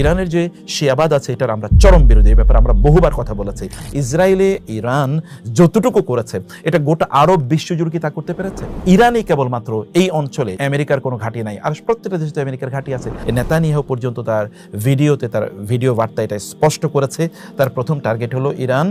ইরানের যে শিয়াবাদ আছে, এটার আমরা চরম বিরোধী। এই ব্যাপারে আমরা বহুবার কথা বলেছি। ইসরায়েলে ইরান যতটুকু করেছে, এটা গোটা আরব বিশ্বজুড়ে কি তা করতে পেরেছে? ইরানই কেবলমাত্র এই অঞ্চলে আমেরিকার কোনো ঘাঁটি নাই। আর প্রত্যেকটা দেশে তো আমেরিকার ঘাঁটি আছে। নেতানিয়াহ পর্যন্ত তার ভিডিওতে, তার ভিডিও বার্তা এটা স্পষ্ট করেছে। তার প্রথম টার্গেট হলো ইরান,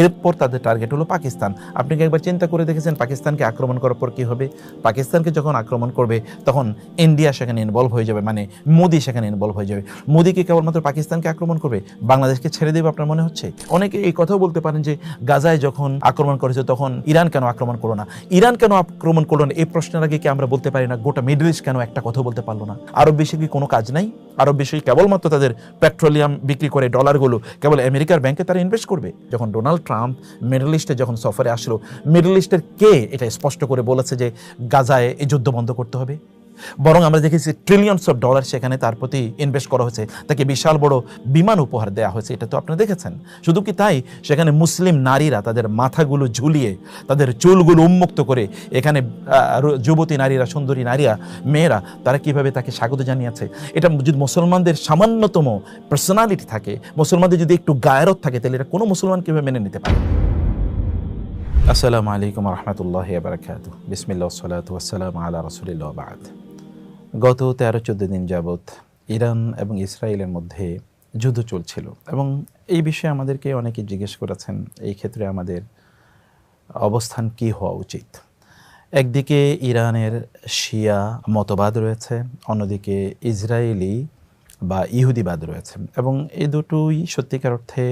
এরপর তাদের টার্গেট হলো পাকিস্তান। আপনি কি একবার চিন্তা করে দেখেছেন পাকিস্তানকে আক্রমণ করার পর কি হবে? পাকিস্তানকে যখন আক্রমণ করবে, তখন ইন্ডিয়া সেখানে ইনভলভ হয়ে যাবে মানে মোদি সেখানে ইনভলভ হয়ে যাবে। মোদি কি কেবলমাত্র পাকিস্তানকে আক্রমণ করবে, বাংলাদেশকে ছেড়ে দেবে আপনার মনে হচ্ছে? অনেকে এই কথাও বলতে পারেন যে গাজায় যখন আক্রমণ করেছে তখন ইরান কেন আক্রমণ করল না? ইরান কেন আক্রমণ করল না? এই প্রশ্নের আগে কি আমরা বলতে পারি না গোটা মিডল ইস্ট কেন একটা কথা বলতে পারল না? আরব বিশ্বে কি কোনো কাজ নাই? আরব বিশ্বে কেবলমাত্র তাদের পেট্রোলিয়াম বিক্রি করে ডলারগুলো কেবল আমেরিকার ব্যাংকে তারা ইনভেস্ট করবে? যখন ডোনাল্ড ট্রাম্প মিডল ইস্টে যখন সফরে আসলো, মিডল ইস্টের কে এটা স্পষ্ট করে বলেছে যে গাজায় এই যুদ্ধ বন্ধ করতে হবে? বরং আমরা দেখেছি ট্রিলিয়নস অফ ডলার সেখানে তার প্রতি ইনভেস্ট করা হয়েছে। তাকে বিশাল বড় বিমান উপহার দেওয়া হয়েছে, এটা তো আপনারা দেখেছেন। শুধু কি তাই? সেখানে মুসলিম নারীরা তাদের মাথাগুলো ঝুলিয়ে, তাদের চুলগুলো উন্মুক্ত করে, এখানে যুবতী নারীরা, সুন্দরী নারীরা, মেয়েরা, তারা কীভাবে তাকে স্বাগত জানিয়েছে? এটা যদি মুসলমানদের সামান্যতম পার্সোনালিটি থাকে, মুসলমানদের যদি একটু গায়রত থাকে, তাহলে এটা কোনো মুসলমান কীভাবে মেনে নিতে পারে? আসসালামু আলাইকুম রহমতুল্লাহ বারকাত বিসমিল্লা সালাত ওয়াসালাম আলা রসুলিল্লাহ বাদ। গত তেরো চোদ্দ দিন যাবৎ ইরান এবং ইসরায়েলের মধ্যে যুদ্ধ চলছিল এবং এই বিষয়ে আমাদেরকে অনেকে জিজ্ঞেস করেছেন, এই ক্ষেত্রে আমাদের অবস্থান কি হওয়া উচিত? একদিকে ইরানের শিয়া মতবাদ রয়েছে, অন্যদিকে ইসরায়েলি বা ইহুদিবাদ রয়েছে এবং এই দুটোই সত্যিকার অর্থে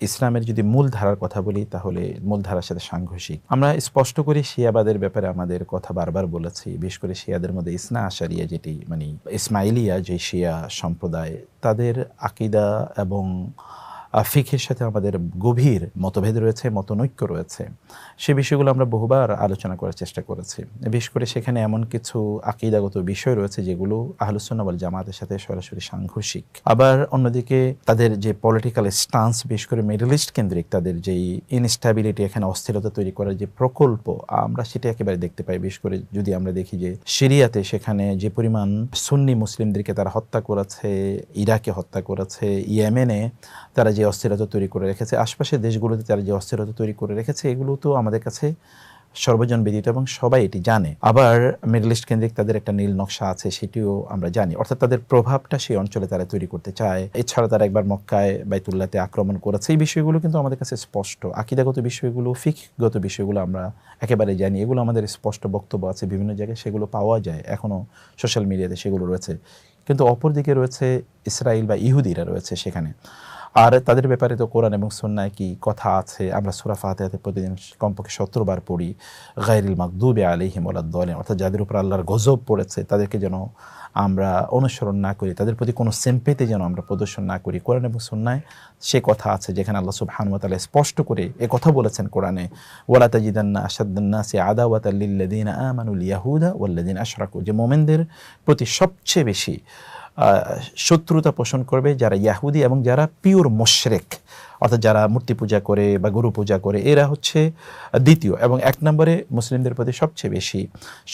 ইসলামের যদি মূল ধারার কথা বলি, তাহলে মূল ধারার সাথে সাংঘর্ষিক। আমরা স্পষ্ট করে শিয়াবাদের ব্যাপারে আমাদের কথা বারবার বলেছি, বিশেষ করে শিয়াদের মধ্যে ইসনা আশারিয়া যেটি মানে ইসমাইলিয়া যে শিয়া সম্প্রদায়, তাদের আকিদা এবং ফিখের সাথে আমাদের গভীর মতভেদ রয়েছে, মতনৈক্য রয়েছে। সে বিষয়গুলো আমরা বহুবার আলোচনা করার চেষ্টা করেছি। বিশেষ করে সেখানে এমন কিছু আকিদাগত বিষয় রয়েছে যেগুলো আহলুসুন্নাবল জামাতের সাথে সরাসরি সাংঘর্ষিক। আবার অন্যদিকে তাদের যে পলিটিক্যাল স্টান্স বিশেষ করে মিডল ইস্ট কেন্দ্রিক, তাদের যেই ইনস্টাবিলিটি এখানে অস্থিরতা তৈরি করার যে প্রকল্প, আমরা সেটা একেবারে দেখতে পাই। বিশেষ করে যদি আমরা দেখি যে সিরিয়াতে সেখানে যে পরিমাণ সুন্নি মুসলিমদেরকে তারা হত্যা করেছে, ইরাকে হত্যা করেছে, ইয়েমেনে তারা যে অস্থিরতা তৈরি করে রেখেছে আশপাশের দেশগুলোতে তারা যে অস্থিরতা তৈরি করে রেখেছে, এগুলো তো আমাদের কাছে সর্বজন বিদিত এবং সবাই এটি জানে। আবার মিডল ইস্ট কেন্দ্রিক তাদের একটা নীল নকশা আছে, সেটিও আমরা জানি। অর্থাৎ তাদের প্রভাবটা সেই অঞ্চলে তারা তৈরি করতে চায়। এছাড়া তারা একবার মক্কায় বাইতুল্লাতে আক্রমণ করেছে। এই বিষয়গুলো কিন্তু আমাদের কাছে স্পষ্ট। আকিদাগত বিষয়গুলো, ফিকগত বিষয়গুলো আমরা একেবারে জানি। এগুলো আমাদের স্পষ্ট বক্তব্য আছে। বিভিন্ন জায়গায় সেগুলো পাওয়া যায়। এখনও সোশ্যাল মিডিয়াতে সেগুলো রয়েছে। কিন্তু অপরদিকে রয়েছে ইসরায়েল বা ইহুদিরা রয়েছে সেখানে। আর তাদের ব্যাপারে তো কোরআন এবং সন্ন্যায় কি কথা আছে? আমরা সুরা ফাতেহাতে প্রতিদিন কমপক্ষে সত্তর বার পড়ি গাইরিল মাকদুবে আলিহিম দলেন, অর্থাৎ যাদের উপর আল্লাহর গজব পড়েছে, তাদেরকে যেন আমরা অনুসরণ না করি, তাদের প্রতি কোনো সেম্পেতে যেন আমরা প্রদর্শন না করি। কোরআন এবং সন্ন্যায় সে কথা আছে, যেখানে আল্লাহ সুবহানুয়াতালা স্পষ্ট করে এ কথা বলেছেন কোরআনে, ওয়ালা তাজিদান্না আসাদ্দান্না সে আদাওয়াত আল্লিল্লাদিন আমানুল ইয়াহুদা ওয়াল্লাদিন আশরাকু। যে মোমেনদের প্রতি সবচেয়ে বেশি শত্রুতা পোষণ করবে যারা ইয়াহুদি এবং যারা পিওর মোশরেক। অর্থাৎ যারা মূর্তি পূজা করে বা গুরু পূজা করে, এরা হচ্ছে দ্বিতীয় এবং এক নম্বরে মুসলিমদের প্রতি সবচেয়ে বেশি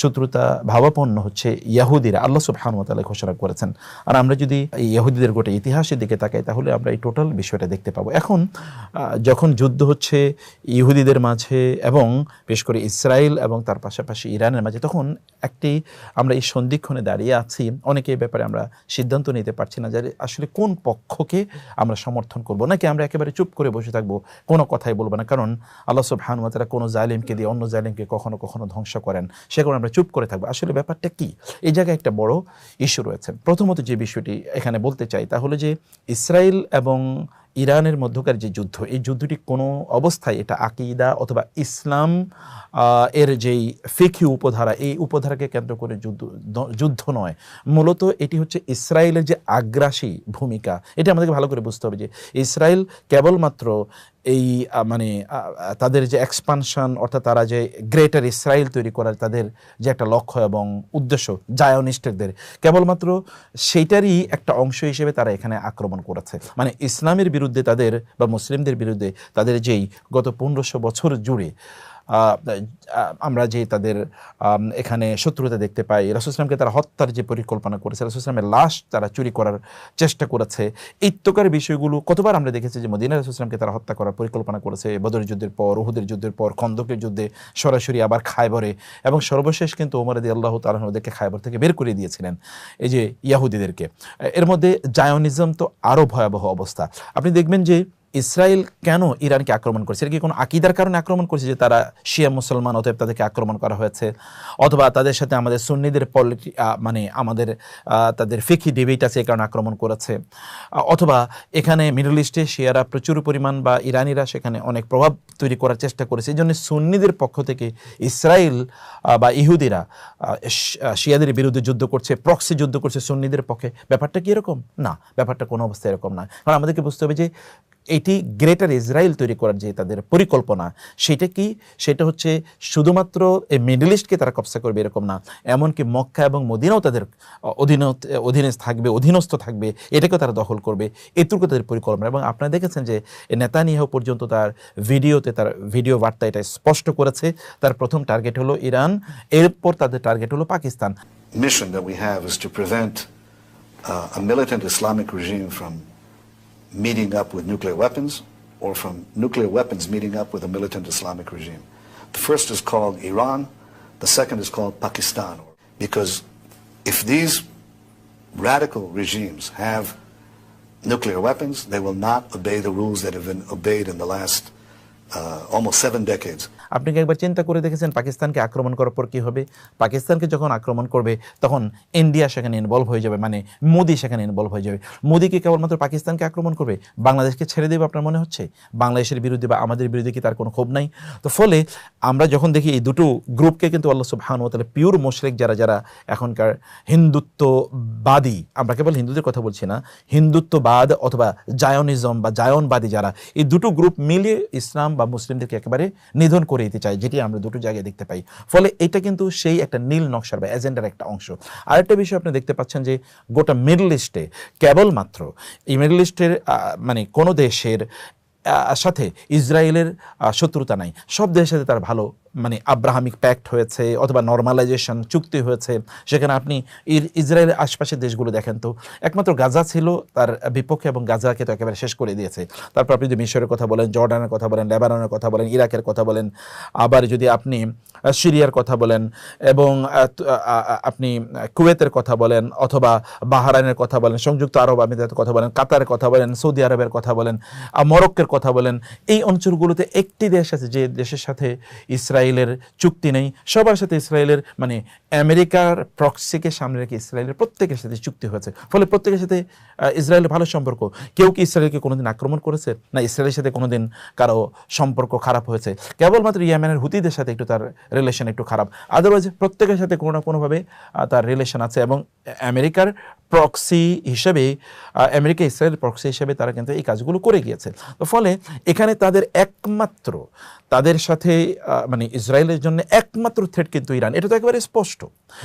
শত্রুতা ভাবাপন্ন হচ্ছে ইয়াহুদিরা। আল্লাহ সুবহানুতালা ঘোষণা করেছেন। আর আমরা যদি এই ইয়াহুদিদের গোটা ইতিহাসের দিকে তাকাই, তাহলে আমরা এই টোটাল বিষয়টা দেখতে পাবো। এখন যখন যুদ্ধ হচ্ছে ইহুদিদের মাঝে এবং বিশেষ করে ইসরায়েল এবং তার পাশাপাশি ইরানের মাঝে, তখন একটি আমরা এই সন্ধিক্ষণে দাঁড়িয়ে আছি। অনেকে এই ব্যাপারে আমরা সিদ্ধান্ত নিতে পারছি না যে আসলে কোন পক্ষকে আমরা সমর্থন করব, নাকি আমরা একেবারে চুপ করে বসে থাকব, কোনো কথাই বলব না। কারণ আল্লাহ সুবহান তারা কোনো জালিমকে দিয়ে অন্য জালিমকে কখনো কখনো ধ্বংস করেন। সে কারণে আমরা চুপ করে থাকব। আসলে ব্যাপারটা কি? এই জায়গায় একটা বড় ইস্যু রয়েছে। প্রথমত যে বিষয়টি এখানে বলতে চাই তাহলে যে ইসরায়েল এবং ইরানের মধ্যকার যে যুদ্ধ, এই যুদ্ধটি কোনো অবস্থায় এটা আকিদা অথবা ইসলাম এর যেই ফিকি উপধারা, এই উপধারাকে কেন্দ্র করে যুদ্ধ যুদ্ধ নয়। মূলত এটি হচ্ছে ইসরায়েলের যে আগ্রাসী ভূমিকা। এটা আমাদেরকে ভালো করে বুঝতে হবে যে ইসরায়েল কেবলমাত্র এই মানে তাদের যে এক্সপানশন অর্থাৎ তারা যে গ্রেটার ইসরায়েল তৈরি করার তাদের যে একটা লক্ষ্য এবং উদ্দেশ্য জায়নিস্টদের কেবলমাত্র সেইটারই একটা অংশ হিসেবে তারা এখানে আক্রমণ করেছে। মানে ইসলামের বিরুদ্ধে তাদের বা মুসলিমদের বিরুদ্ধে তাদের যেই গত পনেরোশো বছর জুড়ে আমরা যে তাদের এখানে শত্রুতা দেখতে পাই রাসুসলামকে তারা হত্যার যে পরিকল্পনা করেছে রাসুসলামের লাশ তারা চুরি করার চেষ্টা করেছে। ইত্যকার বিষয়গুলো কতবার আমরা দেখেছি যে মদিনা রাসুসলামকে তারা হত্যা করার পরিকল্পনা করেছে বদরের যুদ্ধের পর, উহুদের যুদ্ধের পর, খন্দকের যুদ্ধে সরাসরি আবার খায়বরে এবং সর্বশেষ কিন্তু ওমর দি আল্লাহ ওদেরকে খায়বর থেকে বের করে দিয়েছিলেন, এই যে ইয়াহুদিদেরকে। এর মধ্যে জায়নিজম তো আরও ভয়াবহ অবস্থা। আপনি দেখবেন যে ইসরায়েল কেন ইরানকে আক্রমণ করছে? এটা কি কোনো আকিদার কারণে আক্রমণ করছে যে তারা শিয়া মুসলমান অতএব তাদেরকে আক্রমণ করা হয়েছে? অথবা তাদের সাথে আমাদের সুন্নিদের পলিটি মানে আমাদের তাদের ফিকি ডিবেট আছে এই কারণে আক্রমণ করেছে। অথবা এখানে মিডল ইস্টে শিয়ারা প্রচুর পরিমাণ বা ইরানিরা সেখানে অনেক প্রভাব তৈরি করার চেষ্টা করেছে। এই জন্য সুন্নিদের পক্ষ থেকে ইসরায়েল বা ইহুদিরা শিয়াদের বিরুদ্ধে যুদ্ধ করছে প্রক্সি যুদ্ধ করছে সুন্নিদের পক্ষে। ব্যাপারটা কি এরকম? না, ব্যাপারটা কোনো অবস্থায় এরকম না। কারণ আমাদেরকে বুঝতে হবে যে এটি গ্রেটার ইসরায়েল তৈরি করার যে তাদের পরিকল্পনা সেটা কি? সেটা হচ্ছে শুধুমাত্র এই মিডল ইস্টকে তারা কবসা করবে এরকম না এমনকি মক্কা এবং মদিনাও তাদের অধীন অধীনে থাকবে অধীনস্থ থাকবে এটাকেও তারা দখল করবে। এটুকু তাদের পরিকল্পনা। এবং আপনারা দেখেছেন যে নেতানিয়াহ পর্যন্ত তার ভিডিওতে তার ভিডিও বার্তা এটা স্পষ্ট করেছে। তার প্রথম টার্গেট হলো ইরান এরপর তাদের টার্গেট হলো Pakistan. Mission that we have is to prevent uh, meeting up with nuclear weapons or from nuclear weapons meeting up with a militant Islamic regime. The first is called Iran, the second is called Pakistan. Because if these radical regimes have nuclear weapons, they will not obey the rules that have been obeyed in the last uh, almost seven decades. আপনি কি একবার চিন্তা করে দেখেছেন পাকিস্তানকে আক্রমণ করার পর কি হবে? পাকিস্তানকে যখন আক্রমণ করবে, তখন ইন্ডিয়া সেখানে ইনভলভ হয়ে যাবে মানে মোদি সেখানে ইনভলভ হয়ে যাবে। মোদি কি কেবলমাত্র পাকিস্তানকে আক্রমণ করবে? বাংলাদেশকে ছেড়ে দেবে আপনার মনে হচ্ছে? বাংলাদেশের বিরুদ্ধে বা আমাদের বিরুদ্ধে কি তার কোনো ক্ষোভ নাই? তো ফলে আমরা যখন দেখি এই দুটো গ্রুপকে কিন্তু আল্লাহ সুবহান ও তাহলে পিওর মোশরেক যারা যারা এখনকার হিন্দুত্ববাদী, আমরা কেবল হিন্দুদের কথা বলছি না, হিন্দুত্ববাদ অথবা জায়নিজম বা জায়নবাদী যারা, এই দুটো গ্রুপ মিলিয়ে ইসলাম বা মুসলিমদেরকে একেবারে নিধন করে দিতে চায় যেটি আমরা দুটো জায়গায় দেখতে পাই। ফলে এটা কিন্তু সেই একটা নীল নকশার বা এজেন্ডার একটা অংশ। আরেকটা বিষয় আপনি দেখতে পাচ্ছেন যে, গোটা মিডল ইস্টে কেবলমাত্র এই মিডল ইস্টের মানে কোনো দেশের সাথে ইসরায়েলের শত্রুতা নাই। সব দেশের সাথে তার ভালো মানে আব্রাহামিক প্যাক্ট হয়েছে অথবা নর্মালাইজেশন চুক্তি হয়েছে। সেখানে আপনি ইসরায়েলের আশপাশের দেশগুলো দেখেন তো, একমাত্র গাজা ছিল, তার বিপক্ষে এবং গাজাকে তো একেবারে শেষ করে দিয়েছে। তারপর আপনি যদি মিশরের কথা বলেন, জর্ডানের কথা বলেন, লেবাননের কথা বলেন, ইরাকের কথা বলেন, আবার যদি আপনি সিরিয়ার কথা বলেন এবং আপনি কুয়েতের কথা বলেন অথবা বাহারাইনের কথা বলেন, সংযুক্ত আরব আমিরাতের কথা বলেন, কাতারের কথা বলেন, সৌদি আরবের কথা বলেন মরক্কের কথা বলেন, এই অঞ্চলগুলোতে একটি দেশ আছে যে দেশের সাথে ইসরায়েলের চুক্তি নেই, সবার সাথে ইসরায়েলের মানে আমেরিকার প্রক্সিকে সামনে রেখে ইসরায়েলের প্রত্যেকের সাথে চুক্তি হয়েছে। ফলে প্রত্যেকের সাথে ইসরায়েলের ভালো সম্পর্ক। কেউ কি ইসরায়েলকে কোনোদিন আক্রমণ করেছে? না, ইসরায়েলের সাথে কোনোদিন কারও সম্পর্ক খারাপ হয়েছে। কেবলমাত্র ইয়ামেনের হুতিদের সাথে একটু তার রিলেশন একটু খারাপ। আদারওয়াইজ প্রত্যেকের সাথে কোনো না কোনোভাবে তার রিলেশন আছে এবং আমেরিকার প্রক্সি হিসেবে আমেরিকা ইসরায়েল প্রক্সি হিসেবে তারা কিন্তু এই কাজগুলো করে গিয়েছে। তো ফলে এখানে তাদের একমাত্র, তাদের সাথে মানে ইসরায়েলের জন্য একমাত্র থ্রেট কিন্তু ইরান। এটা তো একেবারে স্পষ্ট।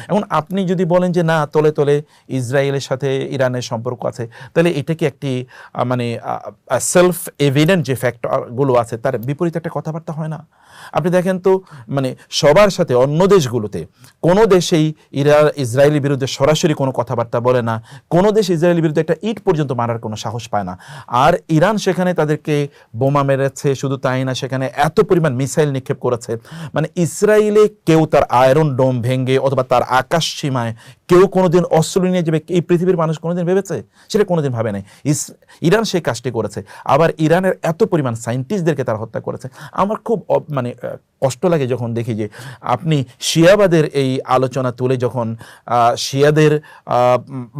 এখন আপনি যদি বলেন যে, না, তলে তলে ইসরায়েলের সাথে ইরানের সম্পর্ক আছে, তাহলে এটা কি একটি মানে সেলফ এভিডেন্ট যে ফ্যাক্টরগুলো আছে, তার বিপরীত একটা কথাবার্তা হয় না? আপনি দেখেন তো মানে সবার সাথে অন্য দেশগুলোতে কোনো দেশেই ইরা, ইসরায়েলের বিরুদ্ধে সরাসরি কোনো কথাবার্তা বলে না, কোনো দেশ ইসরায়েলের বিরুদ্ধে একটা ইট পর্যন্ত মারার কোনো সাহস পায় না। আর ইরান সেখানে তাদেরকে বোমা মেরেছে, শুধু তাই না, সেখানে এত পরিমাণ মিসাইল নিক্ষেপ করেছে। মানে ইসরায়েলে কেউ তার আয়রন ডোম ভেঙ্গে অথবা তার আকাশ সীমায় কেউ কোনোদিন অস্ত্র নিয়ে যাবে, এই পৃথিবীর মানুষ কোনোদিন ভেবেছে? সেটা কোনোদিন ভাবে নাই। ইরান সেই কাজটি করেছে। আবার ইরানের এত পরিমাণ সায়েন্টিস্টদেরকে তারা হত্যা করেছে। আমার খুব মানে কষ্ট লাগে যখন দেখি যে আপনি শিয়াবাদের এই আলোচনা তুলে যখন শিয়াদের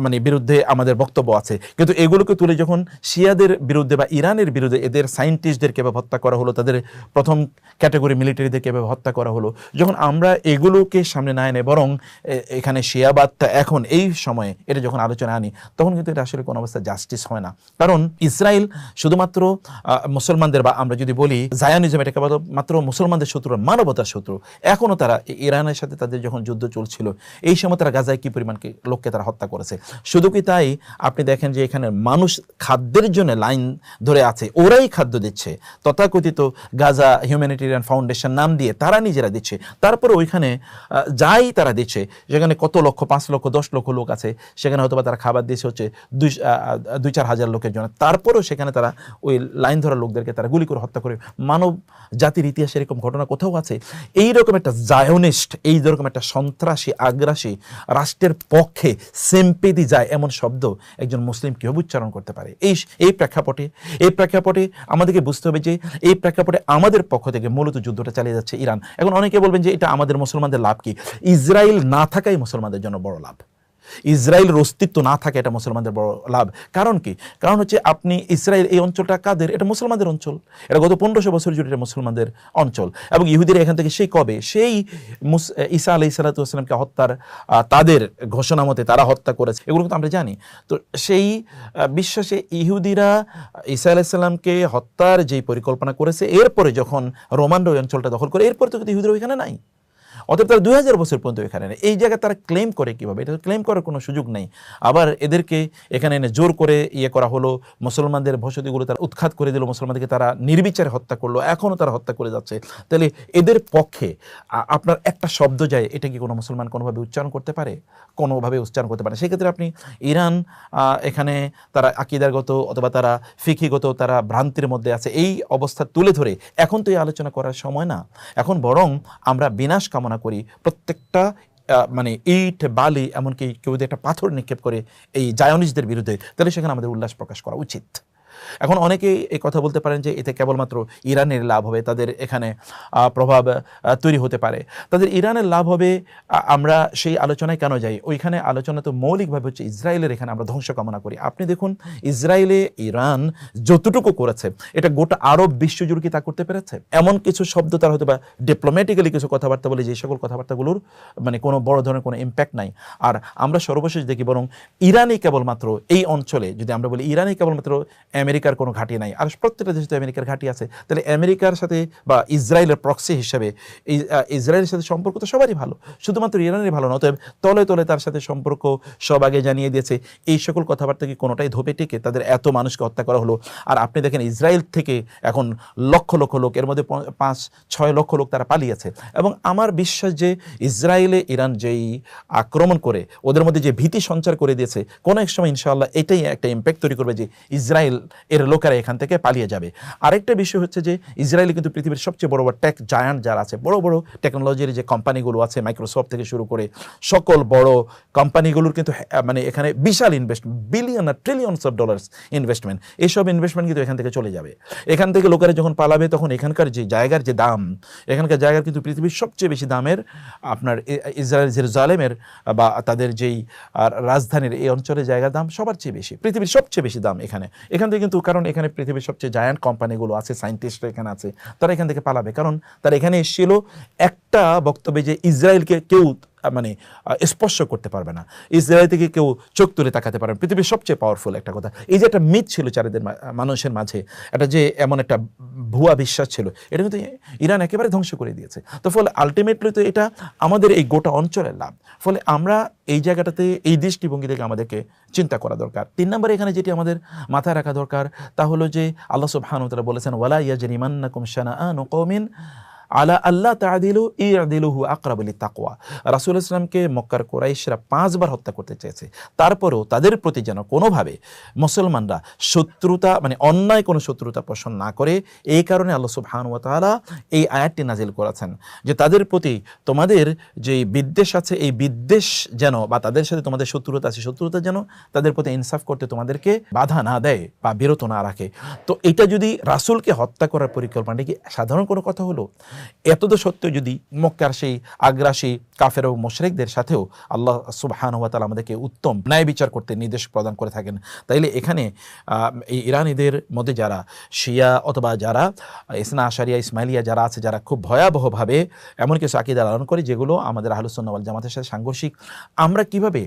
মানে বিরুদ্ধে আমাদের বক্তব্য আছে। কিন্তু এগুলোকে তুলে যখন শিয়াদের বিরুদ্ধে বা ইরানের বিরুদ্ধে এদের সায়েন্টিস্টদের কীভাবে হত্যা করা হলো, তাদের প্রথম ক্যাটাগরি মিলিটারিদের কীভাবে হত্যা করা হলো, যখন আমরা এগুলোকে সামনে না এনে বরং এখানে এখানে শিয়াবাদটা এখন এই সময়ে এটা যখন আলোচনা আনি, তখন কিন্তু এটা আসলে কোনো অবস্থা জাস্টিস হয় না। কারণ ইসরায়েল শুধুমাত্র মুসলমানদের বা আমরা যদি বলি, জায়ানিজম এটা কেবল মাত্র মুসলমানদের শত্রু, মানবতার শত্রু। এখনও তারা ইরানের সাথে তাদের যখন যুদ্ধ চলছিল, এই সময় তারা গাজায় কি পরিমাণ লোককে তারা হত্যা করেছে? শুধু কি তাই? আপনি দেখেন যে এখানে মানুষ খাদ্যের জন্য লাইন ধরে আছে, ওরাই খাদ্য দিচ্ছে। তথাকথিত গাজা হিউম্যানিটেরিয়ান ফাউন্ডেশন নাম দিয়ে তারা নিজেরা দিচ্ছে। তারপরে ওইখানে যাই তারা দিচ্ছে, যেখানে কত লক্ষ, পাঁচ লক্ষ, দশ লক্ষ লোক আছে, সেখানে হয়তো তারা খাবার দিয়েছে হচ্ছে দুই দুই চার হাজার লোকের জন্য। তারপরেও সেখানে তারা ওই লাইন ধরা লোকদেরকে তারা গুলি করে হত্যা করে। মানব জাতির ইতিহাসে এরকম ঘটনা কোথাও আছে? এই রকম একটা জায়নিস্ট এই রকম একটা সন্ত্রাসী, আগ্রাসী রাষ্ট্রের পক্ষে সেম্পেদি যায় এমন শব্দ একজন মুসলিম কীভাবে উচ্চারণ করতে পারে? এই এই প্রেক্ষাপটে এই প্রেক্ষাপটে আমাদেরকে বুঝতে হবে যে, এই প্রেক্ষাপটে আমাদের পক্ষ থেকে মূলত যুদ্ধটা চালিয়ে যাচ্ছে ইরান। এখন অনেকে বলবেন যে, এটা আমাদের মুসলমানদের লাভ কি? ইসরায়েল না থাকাই মুসলমানদের জন্য বড় লাভ। ইসরায়েলের অস্তিত্ব না থাকে এটা মুসলমানদের বড় লাভ। কারণ কি? কারণ হচ্ছে আপনি ইসরায়েল এই অঞ্চলটা কাদের? এটা মুসলমানদের অঞ্চল। এটা গত পনেরোশো বছর জুড়ে এটা মুসলমানদের অঞ্চল। এবং ইহুদিরা এখান থেকে সেই কবে? সেই মুস- ঈসা আলাই সালাতামকে হত্যার তাদের ঘোষণা মতে তারা হত্যা করেছে। এগুলো কিন্তু আমরা জানি। তো সেই বিশ্বাসে ইহুদিরা ঈসা আলাইসাল্লামকে হত্যার যেই পরিকল্পনা করেছে, এরপরে যখন রোমানরা ওই অঞ্চলটা দখল করে, এরপরে তো কিন্তু ইহুদিরা ওইখানে নাই। অতএব তারা দুই হাজার বছর পর্যন্ত এখানে নেই। এই জায়গায় তারা ক্লেম করে কীভাবে? এটা ক্লেম করার কোনো সুযোগ নেই। আবার এদেরকে এখানে এনে জোর করে ইয়ে করা হলো, মুসলমানদের বসতিগুলো তারা উৎখাত করে দিল, মুসলমানদেরকে তারা নির্বিচারে হত্যা করল, এখনও তারা হত্যা করে যাচ্ছে। তাহলে এদের পক্ষে আপনার একটা শব্দ যায়, এটা কি কোনো মুসলমান কোনোভাবে উচ্চারণ করতে পারে? কোনোভাবে উচ্চারণ করতে পারে সেক্ষেত্রে আপনি ইরান এখানে তারা আকিদারগত অথবা তারা ফিকিগত, তারা ভ্রান্তির মধ্যে আছে। এই অবস্থা তুলে ধরে এখন তো এই আলোচনা করার সময় না। এখন বরং আমরা বিনাশ কামনা করি। প্রত্যেকটা মানে ইট, বালি, এমনকি কেউ যদি একটা পাথর নিক্ষেপ করে এই জায়নিজদের বিরুদ্ধে, তাহলে সেখানে আমাদের উল্লাস প্রকাশ করা উচিত। এখন অনেকেই এই কথা বলতে পারেন যে এতে কেবলমাত্র ইরানের লাভ হবে, তাদের এখানে প্রভাব তৈরি হতে পারে। তাদের ইরানের লাভ হবে আমরা সেই আলোচনায় কেন যাই? ওইখানে আলোচনা তো মৌলিকভাবে হচ্ছে ইসরায়েলের এখানে আমরা ধ্বংস কামনা করি। আপনি দেখুন, ইসরায়েলে ইরান যতটুকু করেছে, এটা গোটা আরব বিশ্বজুড়ে কি তা করতে পেরেছে? এমন কিছু শব্দ তার হয়তো বা ডিপ্লোম্যাটিক্যালি কিছু কথাবার্তা বলে যে সকল কথাবার্তাগুলোর মানে কোনো বড় ধরনের কোনো ইম্প্যাক্ট নাই। আর আমরা সর্বশেষ দেখি বরং, ইরানই কেবলমাত্র এই অঞ্চলে, যদি আমরা বলি ইরানই কেবলমাত্র আমেরিকার কোনো ঘাঁটি নাই। আর প্রত্যেকটা দেশে তো আমেরিকার ঘাঁটি আছে। তাহলে আমেরিকার সাথে বা ইসরায়েলের প্রক্সি হিসেবে ইসরায়েলের সাথে সম্পর্ক তো সবারই ভালো। শুধুমাত্র ইরানের ভালো না, অতএব তলে তলে তার সাথে সম্পর্ক সব আগে জানিয়ে দিয়েছে। এই সকল কথাবার্তা কি কোনোটাই ধোপে টেকে? তাদের এত মানুষকে হত্যা করা হলো। আর আপনি দেখেন ইসরায়েল থেকে এখন লক্ষ লক্ষ লোক, এর মধ্যে পাঁচ, ছয় লক্ষ লোক তারা পালিয়েছে। এবং আমার বিশ্বাস যে ইসরায়েলে ইরান যেই আক্রমণ করে, ওদের মধ্যে যে ভীতি সঞ্চার করে দিয়েছে, কোনো এক সময় ইনশাআল্লাহ এটাই একটা ইম্প্যাক্ট তৈরি করবে যে ইসরায়েল এর লোকেরা এখান থেকে পালিয়ে যাবে। আরেকটা বিষয় হচ্ছে যে, ইসরায়েল কিন্তু পৃথিবীর সবচেয়ে বড় বড় টেক জায়ান্ট যারা আছে, বড় বড় টেকনোলজির যে কোম্পানিগুলো আছে মাইক্রোসফট থেকে শুরু করে সকল বড় কোম্পানিগুলোর কিন্তু মানে এখানে বিশাল ইনভেস্টমেন্ট বিলিয়ন আর ট্রিলিয়নস অফ ডলার্স ইনভেস্টমেন্ট এইসব ইনভেস্টমেন্ট কিন্তু এখান থেকে চলে যাবে। এখান থেকে লোকেরা যখন পালাবে, তখন এখানকার যে জায়গার যে দাম, এখানকার জায়গার কিন্তু পৃথিবীর সবচেয়ে বেশি দামের আপনার ইসরায়েল জেরুজালেমের বা তাদের যেই রাজধানীর এই অঞ্চলের জায়গার দাম সবার চেয়ে বেশি, পৃথিবীর সবচেয়ে বেশি দাম এখানে। এখান থেকে কিন্তু কারণ এখানে পৃথিবীর সবচেয়ে জায়ান্ট কোম্পানিগুলো আছে সায়েন্টিস্টরা এখানে আছে, তারা এখান থেকে পালাবে। কারণ তারা এখানে এসেছিল একটা বক্তব্যে যে ইসরায়েলকে কেউ মানে স্পর্শ করতে পারবে না। ইসরায়েল থেকে কেউ চোখ তুলে তাকাতে পারবে। পৃথিবীর সবচেয়ে পাওয়ারফুল একটা কথা। এই যে একটা মিথ ছিল চারিদের মানুষের মাঝে এটা যে এমন একটা ভুয়া বিশ্বাস ছিল, এটা কিন্তু ইরান একেবারে ধ্বংস করে দিয়েছে। তো ফলে আলটিমেটলি তো এটা আমাদের এই গোটা অঞ্চলের লাভ। ফলে আমরা এই জায়গাটাতে, এই দৃষ্টিভঙ্গি থেকে আমাদেরকে চিন্তা করা দরকার। তিন নম্বরে এখানে যেটি আমাদের মাথায় রাখা দরকার, তা হলো যে আল্লাহ সুবহানাহু ওয়া তাআলা বলেছেন, ওয়ালা ইয়াজরিমান্নাকুম শানাআনু কওমিন আলা আল্লাহ তাদিলু ইয়াদিলুহু আকরাবুলি তাকওয়া রাসূল ইসলামকে মক্কার কোরাইশরা পাঁচবার হত্যা করতে চেয়েছে। তারপরেও তাদের প্রতি যেন কোনোভাবে মুসলমানরা শত্রুতা মানে অন্যায় কোনো শত্রুতা পোষণ না করে, এই কারণে আল্লাহ সুবহানাহু ওয়া তাআলা এই আয়াতটি নাজিল করেছেন যে তাদের প্রতি তোমাদের যে বিদ্বেষ আছে, এই বিদ্বেষ যেন বা তাদের সাথে তোমাদের শত্রুতা আছে, শত্রুতা যেন তাদের প্রতি ইনসাফ করতে তোমাদেরকে বাধা না দেয় বা বিরত না রাখে। তো এটা যদি রাসূলকে হত্যা করার পরিকল্পনাটা কি সাধারণ কোনো কথা হলো? এত তো সত্ত্বেও যদি মক্কার সেই আগ্রাসী কাফের ও মোশরেকদের সাথেও আল্লাহ সুবহান ওয়া তাআলা আমাদেরকে উত্তম ন্যায় বিচার করতে নির্দেশ প্রদান করে থাকেন, তাইলে এখানে এই ইরানিদের মধ্যে যারা শিয়া অথবা যারা, ইসনা আশারিয়া, ইসমাইলিয়া যারা আছে, যারা খুব ভয়াবহভাবে এমন কিছু আকিদা লালন করে, যেগুলো আমাদের আহলুসন্না ওয়াল জামাতের সাথে সাংঘর্ষিক, আমরা কীভাবে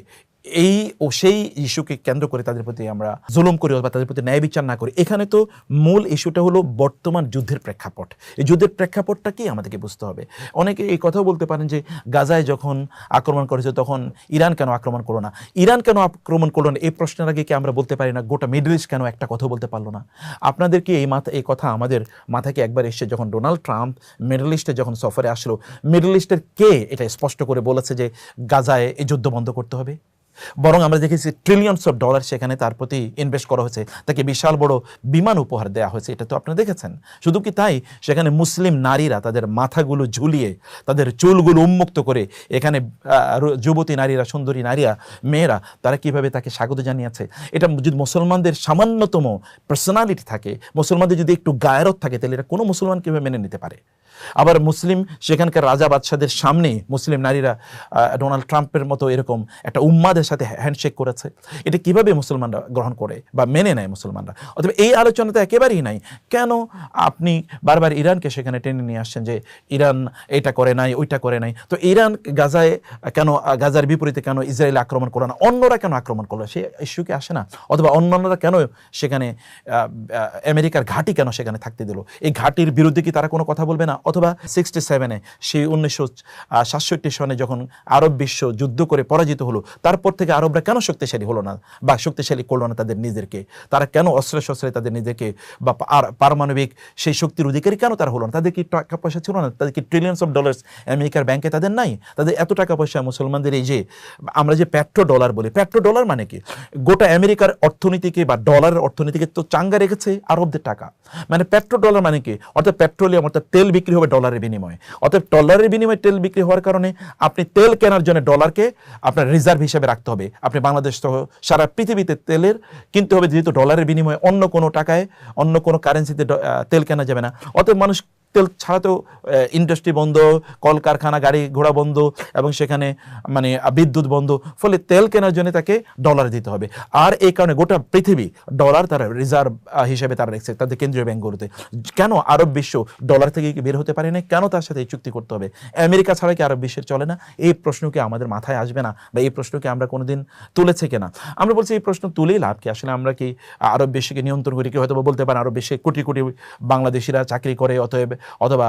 এই ও সেই ইস্যুকে কেন্দ্র করে তাদের প্রতি আমরা জুলুম করি অথবা তাদের প্রতি ন্যায় বিচার না করি। এখানে তো মূল ইস্যুটা হলো বর্তমান যুদ্ধের প্রেক্ষাপট। এই যুদ্ধের প্রেক্ষাপটটা কি আমাদেরকে বুঝতে হবে। অনেকে এই কথাও বলতে পারেন যে গাজায় যখন আক্রমণ করেছে তখন ইরান কেন আক্রমণ করল না? ইরান কেন আক্রমণ করল না? এই প্রশ্নের আগে কি আমরা বলতে পারি না? গোটা মিডল ইস্ট কেন একটা কথা বলতে পারল না? আপনাদের কি এই মাথা এই কথা আমাদের মাথাকে একবার এসে যখন ডোনাল্ড ট্রাম্প মিডল ইস্টে যখন সফরে আসলো? মিডল ইস্টের কে এটা স্পষ্ট করে বলেছে যে গাজায় এই যুদ্ধ বন্ধ করতে হবে? বরং আমরা দেখেছি ট্রিলিয়নস অফ ডলার সেখানে তার প্রতি ইনভেস্ট করা হয়েছে। তাকে বিশাল বড় বিমান উপহার দেওয়া হয়েছে, এটা তো আপনারা দেখেছেন। শুধু কি তাই? সেখানে মুসলিম নারীরা তাদের মাথাগুলো ঝুলিয়ে, তাদের চুলগুলো উন্মুক্ত করে, এখানে যুবতী নারীরা, সুন্দরী নারীরা, মেয়েরা, তারা কীভাবে তাকে স্বাগত জানিয়েছে? এটা যদি মুসলমানদের সামান্যতম পার্সোনালিটি থাকে, মুসলমানদের যদি একটু গায়রত থাকে, তাহলে এটা কোনো মুসলমান কীভাবে মেনে নিতে পারে? আবার মুসলিম, সেখানকার রাজা বাদশাদের সামনে মুসলিম নারীরা ডোনাল্ড ট্রাম্পের মতো এরকম একটা উম্মাদের সাথে হ্যান্ডশেক করেছে। এটা কীভাবে মুসলমানরা গ্রহণ করে বা মেনে নেয় মুসলমানরা? অথবা এই আলোচনা তো একেবারেই নাই। কেন আপনি বারবার ইরানকে সেখানে টেনে নিয়ে আসছেন যে ইরান এটা করে নাই, ওইটা করে নাই? তো ইরান গাজায় কেন, গাজার বিপরীতে কেন ইসরায়েল আক্রমণ করল না? অন্যরা কেন আক্রমণ করল? সে ইস্যুকে আসে না। অথবা অন্যান্যরা কেন সেখানে আমেরিকার ঘাঁটি কেন সেখানে থাকতে দিল? এই ঘাঁটির বিরুদ্ধে কি তারা কোনো কথা বলবে না? অথবা সিক্সটি সেভেনে সেই উনিশশো সাতষট্টি সনে যখন আরব বিশ্ব যুদ্ধ করে পরাজিত হলো, তারপর থেকে আরবরা কেন শক্তিশালী হলো না বা শক্তিশালী করল না তাদের নিজেদেরকে? তারা কেন অস্ত্রে শস্ত্রে তাদের নিজেকে বা পারমাণবিক সেই শক্তির অধিকারী কেন তারা হলো না? তাদের কি টাকা পয়সা ছিল না? তাদের কি ট্রিলিয়ন্স অফ ডলার্স আমেরিকার ব্যাংকে তাদের নাই? তাদের এত টাকা পয়সা মুসলমানদের এই যে, আমরা যে পেট্রো ডলার বলি পেট্রো ডলার মানে কি? গোটা আমেরিকার অর্থনীতিকে বা ডলারের অর্থনীতিকে তো চাঙ্গা রেখেছে আরবদের টাকা। মানে পেট্রো ডলার মানে কি? অর্থাৎ পেট্রোলিয়াম অর্থাৎ তেল বিক্রি হবে ডলারের বিনিময়ে। অর্থাৎ ডলারের বিনিময়ে তেল বিক্রি হওয়ার কারণে আপনি তেল কেনার জন্য ডলারকে আপনার রিজার্ভ হিসেবে রাখতে হবে। আপনি বাংলাদেশ সহ সারা পৃথিবীতে তেলের কিনতে হবে, যেহেতু ডলারের বিনিময়ে অন্য কোনো টাকায়, অন্য কোনো কারেন্সিতে তেল কেনা যাবে না। অতএব মানুষ তেল ছাড়া তো ইন্ডাস্ট্রি বন্ধ, কলকারখানা, গাড়ি ঘোড়া বন্ধ, এবং সেখানে মানে বিদ্যুৎ বন্ধ, ফলে তেল কেনার জন্য তাকে ডলার দিতে হবে। আর এই কারণে গোটা পৃথিবী ডলার তারা রিজার্ভ হিসেবে তারা রেখেছে, তাদের কেন্দ্রীয় ব্যাংকগুলোতে কেন আরব বিশ্ব ডলার থেকে বের হতে পারে না কেন তার সাথে চুক্তি করতে হবে? আমেরিকা ছাড়া কি আরব বিশ্বের চলে না? এই প্রশ্ন কি আমাদের মাথায় আসবে না, বা এই প্রশ্নকে আমরা কোনোদিন তুলেছে কিনা? আমরা বলছি এই প্রশ্ন তুলেই লাভ কি? আসলে আমরা কি আরব বিশ্বকে নিয়ন্ত্রণ করি? কি হয়তো বলতে পারেন আরব বিশ্বে কোটি কোটি বাংলাদেশিরা চাকরি করে, অতএব অথবা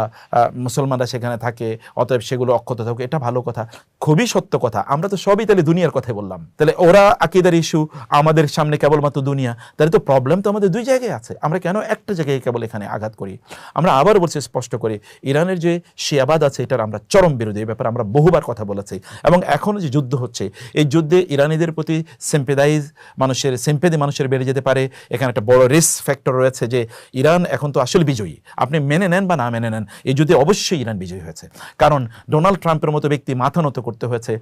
মুসলমানরা সেখানে থাকে, অতএব সেগুলো অক্ষত থাকে এটা ভালো কথা। খুবই সত্য কথা। আমরা তো সবই তাহলে দুনিয়ার কথাই বললাম। তাহলে ওরা আকিদার ইস্যু আমাদের সামনে কেবলমাত্র দুনিয়া। তাহলে তো প্রবলেম তো আমাদের দুই জায়গায় আছে। আমরা কেন একটা জায়গায় কেবল এখানে আঘাত করি? আমরা আবার বলছি, স্পষ্ট করে, ইরানের যে শিয়াবাদ আছে, এটার আমরা চরম বিরোধী। এই ব্যাপারে আমরা বহুবার কথা বলেছি। এবং এখন যে যুদ্ধ হচ্ছে, এই যুদ্ধে ইরানিদের প্রতি সিম্পেদাইজ মানুষের সিম্পেদি মানুষের বেড়ে যেতে পারে। এখানে একটা বড় রিস্ক ফ্যাক্টর রয়েছে যে, ইরান এখন তো আসলে বিজয়ী। আপনি মেনে নেন বা মেনে নেন এই যুদ্ধে অবশ্যই ইরান বিজয়ী হয়েছে। কারণ ডোনাল্ড ট্রাম্পের মতো ব্যক্তি মাথা নত করতে হয়েছে।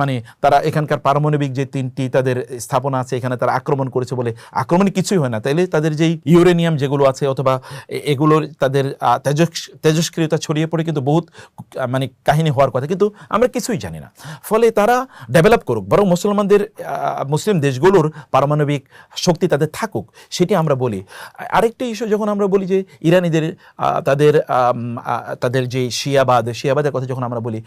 মানে তারা এখানকার পারমাণবিক যে তিনটি তাদের স্থাপনা আছে, এখানে তারা আক্রমণ করেছে বলে আক্রমণ কিছুই হয় না। তাইলে তাদের যেই ইউরেনিয়াম যেগুলো আছে অথবা এগুলোর তাদের তেজস্ক্রিয়তা ছড়িয়ে পড়ে কিন্তু বহুত মানে কাহিনী হওয়ার কথা। কিন্তু আমরা কিছুই জানি না। ফলে তারা ডেভেলপ করুক, বরং মুসলমানদের মুসলিম দেশগুলোর পারমাণবিক শক্তি তাদের থাকুক, সেটি আমরা বলি। আরেকটি ইস্যু যখন আমরা বলি যে ইরানিদের তাদের তাদের যে শিয়াবাদ, শিয়াবাদের কথা যখন আমরা বলি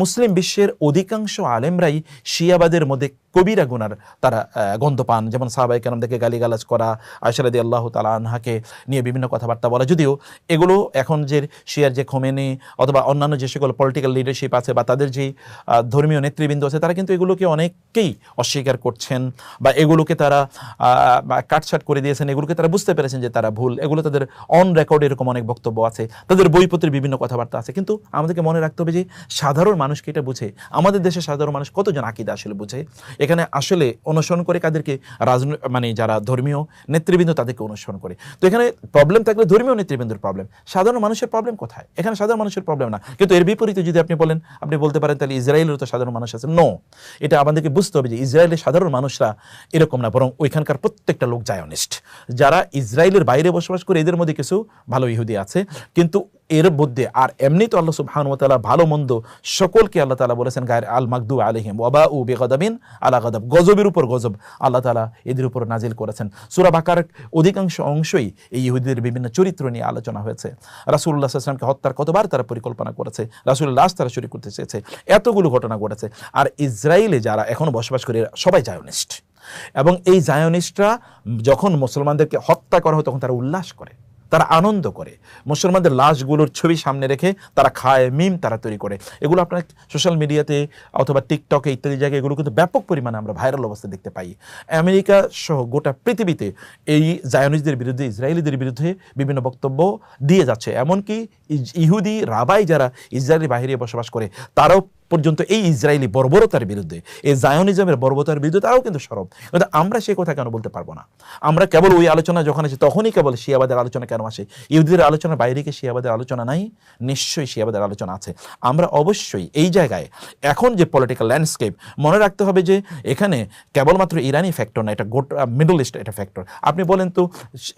মুসলিম বিশ্বের অধিকাংশ আলেমরাই শিয়াবাদের মধ্যে কবিরা গুনার তারা গন্ধ পান। যেমন সাহাবাই কেরামদেরকে গালিগালাজ করা আয়সারাদি আল্লাহ তালা আনহাকে নিয়ে বিভিন্ন কথাবার্তা বলা। যদিও এগুলো এখন যে শিয়ার যে খোমেনি অথবা অন্যান্য যে সকল পলিটিক্যাল লিডারশিপ আছে বা তাদের যে ধর্মীয় নেতৃবৃন্দ আছে, তারা কিন্তু এগুলোকে অনেককেই অস্বীকার করছেন বা এগুলোকে তারা কাটছাট করে দিয়েছেন। এগুলোকে তারা বুঝতে পেরেছেন যে তারা ভুল। এগুলো তাদের অন রেকর্ড এরকম অনেক বক্তব্য আছে, তাদের বইপত্রের বিভিন্ন কথাবার্তা আছে, কিন্তু আমাদেরকে মনে রাখতে হবে যে সাধারণ মানুষকে এটা বুঝে, আমাদের দেশে সাধারণ মানুষ কতজন আকিদা আসলে বুঝে? এখানে আসলে অনুসরণ করে কাদেরকে রাজন মানে যারা ধর্মীয় নেতৃবৃন্দ তাদেরকে অনুসরণ করে। তো এখানে প্রবলেম থাকলে ধর্মীয় নেতৃবৃন্দের প্রবলেম সাধারণ মানুষের প্রবলেম কোথায়? এখানে সাধারণ মানুষের প্রবলেম না। কিন্তু এর বিপরীতে যদি আপনি বলেন, আপনি বলতে পারেন তাহলে ইসরায়েলেরও তো সাধারণ মানুষ আছে। নো এটা আমাদেরকে বুঝতে হবে যে ইসরায়েলের সাধারণ মানুষরা এরকম না, বরং ওইখানকার প্রত্যেকটা লোক জায়নিস্ট যারা ইসরায়েলের বাইরে বসবাস করে, এদের মধ্যে কিছু ভালো ইহুদি আছে। কিন্তু এর মধ্যে আর এমনি তো আল্লাহ তাআলা ভালো মন্দ সকলকে আল্লাহ তাআলা বলেছেন, গায়ের আল মাকদু আলাইহিম ওয়াবা উ বেগদাবিন আলা গদব, গজবের উপর গজব আল্লাহ তাআলা এদের উপর নাজিল করেছেন। সূরা বাকার অধিকাংশ অংশই এই ইহুদিদের বিভিন্ন চরিত্র নিয়ে আলোচনা হয়েছে। আলাইহি ওয়াসাল্লামকে হত্যার কতবার তারা পরিকল্পনা করেছে রাসূলের লাশ তারা চুরি করতে চেয়েছে, এতগুলো ঘটনা ঘটেছে। আর ইসরায়েলে যারা এখনও বসবাস করে সবাই জায়োনিস্ট। এবং এই জায়োনিস্টরা যখন মুসলমানদেরকে হত্যা করা হয়, তখন তারা উল্লাস করে। তারা আনন্দ করে। মুসলমানদের লাশগুলোর ছবি সামনে রেখে তারা খায়, মিম তারা তৈরি করে। এগুলো আপনার সোশ্যাল মিডিয়াতে অথবা টিকটকে ইত্যাদি জায়গায় এগুলো কিন্তু ব্যাপক পরিমাণে আমরা ভাইরাল অবস্থা দেখতে পাই। আমেরিকা সহ গোটা পৃথিবীতে এই জায়নিজদের বিরুদ্ধে, ইসরায়েলিদের বিরুদ্ধে বিভিন্ন বক্তব্য দিয়ে যাচ্ছে। এমনকি ইহুদি রাবাই যারা ইসরায়েলি বাহিরে বসবাস করে, তারাও পর্যন্ত এই ইসরায়েলি বর্বরতার বিরুদ্ধে, এই জায়নিজমের বর্বরতার বিরুদ্ধে তারাও কিন্তু সরব। কিন্তু আমরা সেই কথা কেন বলতে পারব না? আমরা কেবল ওই আলোচনা যখন আসে, তখনই কেবল শিয়াবাদের আলোচনা কেন আসে? ইহুদিদের আলোচনার বাইরে কি শিয়াবাদের আলোচনা নাই? নিশ্চয়ই শিয়াবাদের আলোচনা আছে। আমরা অবশ্যই এই জায়গায় এখন যে পলিটিক্যাল ল্যান্ডস্কেপ মনে রাখতে হবে যে এখানে কেবলমাত্র ইরানি ফ্যাক্টর না, এটা গোটা মিডল ইস্ট এটা ফ্যাক্টর আপনি বলেন তো,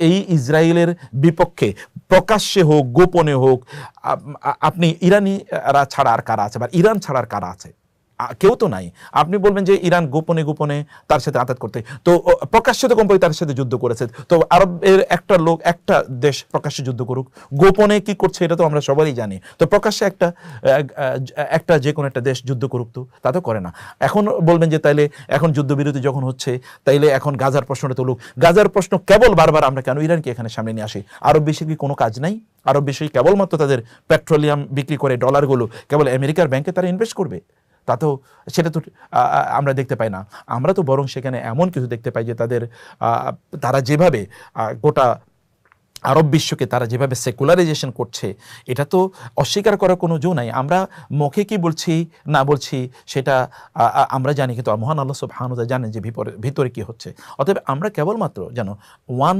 এই ইসরায়েলের বিপক্ষে প্রকাশ্যে হোক, গোপনে হোক আপনি ইরানিরা ছাড়া আর কারা আছে? বা ইরান ছাড়া আর কারা আছে? কেউ তো নাই। আপনি বলবেন যে ইরান গোপনে গোপনে তার সাথে আঘাত করতে। তো প্রকাশ্যে তো কোম্পানি তার সাথে যুদ্ধ করেছে। তো আরবের একটা লোক, একটা দেশ প্রকাশ্যে যুদ্ধ করুক। গোপনে কি করছে এটা তো আমরা সবারই জানি। তো প্রকাশ্যে একটা একটা যে কোনো একটা দেশ যুদ্ধ করুক তো, তা তো করে না। এখন বলবেন যে তাইলে এখন যুদ্ধবিরতি যখন হচ্ছে, তাইলে এখন গাজার প্রশ্নটা তুলুক। গাজার প্রশ্ন কেবল বারবার আমরা কেন ইরানকে এখানে সামনে নিয়ে আসি? আরব বিশ্বে কি কোনো কাজ নাই? আরব বিশ্বে কি কেবলমাত্র তাদের পেট্রোলিয়াম বিক্রি করে ডলারগুলো কেবল আমেরিকার ব্যাংকে তারা ইনভেস্ট করবে? তাতেও সেটা তো আমরা দেখতে পাই না। আমরা তো বরং সেখানে এমন কিছু দেখতে পাই যে তাদের তারা যেভাবে গোটা আরব বিশ্বকে তারা যেভাবে সেকুলারাইজেশন করছে, এটা তো অস্বীকার করার কোনো জো নাই। আমরা মুখে কি বলছি, না বলছি, সেটা আমরা জানি, কিন্তু মহান আল্লাহ সুবহানুতা জানেন যে ভিতরে কি হচ্ছে। অতএব আমরা কেবলমাত্র যেন ওয়ান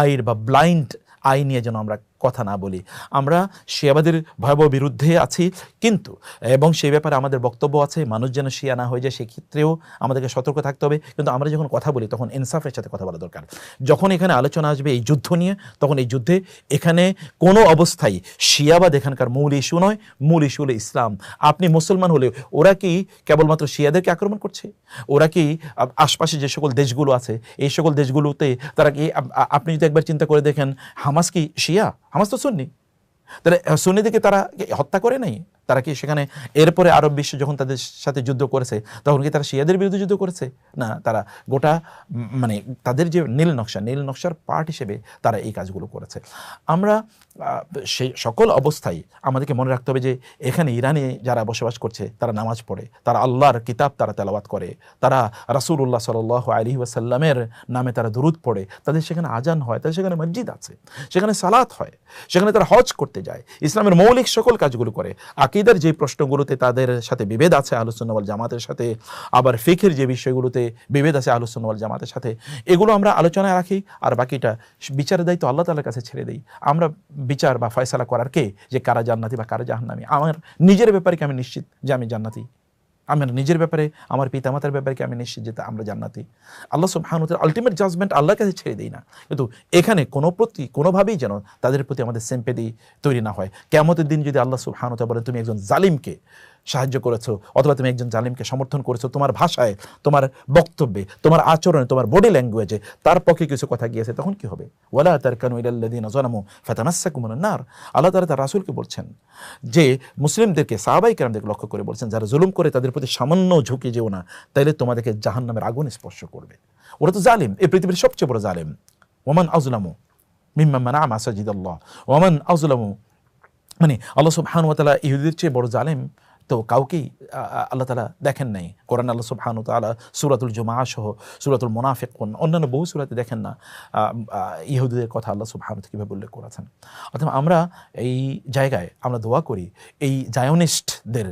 আইর বা ব্লাইন্ড আই নিয়ে যেন আমরা কথা না বলি। আমরা শিয়াবাদের ভয়াবহ বিরুদ্ধে আছি, কিন্তু, এবং সেই ব্যাপারে আমাদের বক্তব্য আছে, মানুষ যেন শিয়া না হয়ে যায়, সেক্ষেত্রেও আমাদেরকে সতর্ক থাকতে হবে। কিন্তু আমরা যখন কথা বলি, তখন ইনসাফের সাথে কথা বলা দরকার। যখন এখানে আলোচনা আসবে এই যুদ্ধ নিয়ে, তখন এই যুদ্ধে এখানে কোনো অবস্থায় শিয়াবাদ এখানকার মূল ইস্যু নয়, মূল ইস্যু হলো ইসলাম। আপনি মুসলমান হলে ওরা কি কেবলমাত্র শিয়াদেরকে আক্রমণ করছে? ওরা কি আশপাশে যে সকল দেশগুলো আছে, এই সকল দেশগুলোতে তারা কি আপনি যদি একবার চিন্তা করে দেখেন, হামাস কি শিয়া? হামাস তো সুন্নি। তাহলে সুন্নিদেরকে তারা হত্যা করে নাই? তারা কি সেখানে এরপরে আরব বিশ্ব যখন তাদের সাথে যুদ্ধ করেছে, তখন কি তারা শিয়াদের বিরুদ্ধে যুদ্ধ করেছে? না, তারা গোটা মানে তাদের যে নীল নকশা, নীল নকশার পার্ট হিসেবে তারা এই কাজগুলো করেছে। আমরা সেই সকল অবস্থায় আমাদেরকে মনে রাখতে হবে যে এখানে ইরানে যারা বসবাস করছে, তারা নামাজ পড়ে, তারা আল্লাহর কিতাব তারা তেলাওয়াত করে, তারা রাসূলুল্লাহ সাল্লাহ আলী ওয়াসাল্লামের নামে তারা দুরুদ পড়ে, তাদের সেখানে আজান হয়, তাদের সেখানে মসজিদ আছে, সেখানে সালাত হয়, সেখানে তারা হজ করতে যায়, ইসলামের মৌলিক সকল কাজগুলো করে। আকিদার যে প্রশ্নগুলোতে তাদের সাথে বিভেদ আছে আলোচনাওয়াল জামাতের সাথে, আবার ফিখের যে বিষয়গুলোতে বিভেদ আছে আলোচনাওয়াল জামাতের সাথে, এগুলো আমরা আলোচনায় রাখি, আর বাকিটা বিচারের দায়িত্ব আল্লাহ তালার কাছে ছেড়ে দিই। আমরা বিচার বা ফয়সালা করার কে? যে কারা জান্নাতি বা কারা জাহান্নামি? আমার নিজের ব্যাপারে কি আমি নিশ্চিত যে আমি জান্নাতি? আমার নিজের ব্যাপারে, আমার পিতামাতার ব্যাপারে কি আমি নিশ্চিত যে আমরা জান্নাতি? আল্লাহ সুবহানুতের আলটিমেট জাজমেন্ট আল্লাহর কাছে ছেড়ে দিই না। কিন্তু এখানে কোনো প্রতি, কোনোভাবেই যেন তাদের প্রতি আমাদের সেম্পেদি তৈরি না হয়। কেমতের দিন যদি আল্লাহ সুবহানুতা বলেন, তুমি একজন জালিমকে সাহায্য করেছ, অথবা তুমি একজন জালিমকে সমর্থন করেছ, তোমার ভাষায়, তোমার বক্তব্যে, তোমার আচরণে, তোমার বডি ল্যাঙ্গুয়েজে তার পক্ষে কিছু কথা গিয়েছে, তখন কি হবে? ওয়ালা তার কানু ইলাল্লাদিন জনামু ফাতামাসাকুমুন নার। আল্লাহ তাআলা তার রাসূলকে বলছেন যে, মুসলিমদেরকে সাহাবাই কেরামদেরকে লক্ষ্য করে বলছেন, যারা জুলুম করে তাদের প্রতি সামান্য ঝুঁকে যেও না, তাইলে তোমাদেরকে জাহান্নামের আগুন স্পর্শ করবে। ওরা তো জালিম এই পৃথিবীর সবচেয়ে বড় জালিম। ওমান আজলামু মিম্মা মানা মাসাজিদ আল্লাহ ওমান আজলামু মানে আল্লাহ সুবহান ওয়া তাআলা ইহুদির চেয়ে বড় জালেম তো কাউকেই আল্লাহ তালা দেখেন নাই। কোরআন আল্লাহ সুবহান তাআলা সূরাতুল জুমআ সহ সূরাতুল মুনাফিকুন অন্যান্য বহু সূরাতে দেখেন না ইহুদিদের কথা আল্লাহ সুবহান কীভাবে উল্লেখ করেছেন। অথবা আমরা এই জায়গায় আমরা দোয়া করি, এই জায়নিস্টদের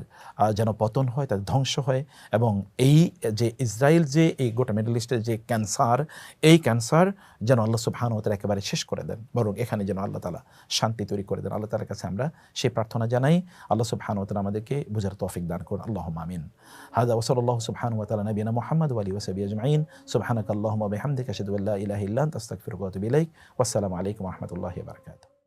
যেন পতন হয়, তাদের ধ্বংস হয় এবং এই যে ইসরায়েল যে, এই গোটা মিডল ইস্টের যে ক্যান্সার, এই ক্যান্সার যেন আল্লাহ সুবহান তাআলা একেবারে শেষ করে দেন। বরং এখানে যেন আল্লাহ তালা শান্তি তৈরি করে দেন। আল্লাহ তালার কাছে আমরা সেই প্রার্থনা জানাই। আল্লাহ সুবহান তাআলা আমাদেরকে বুঝার তৌফিক দান করুন আল্লাহ আমিন হাদা ওসলাল্লাহ সুবহান ওয়া তাআলা নবীনা মুহাম্মদ ওয়া আলিহি ওয়া সাহবিহি আজমাইন সুবহানাকাল্লাহুম্মা ওয়া বিহামদিকা আশহাদু আল্লা ইলাহা ইল্লা আনতা আস্তাগফিরুকা ওয়া আতুবু ইলাইক ওয়াসসালামু আলাইকুম ওয়া রাহমাতুল্লাহি ওয়া বারাকাতুহু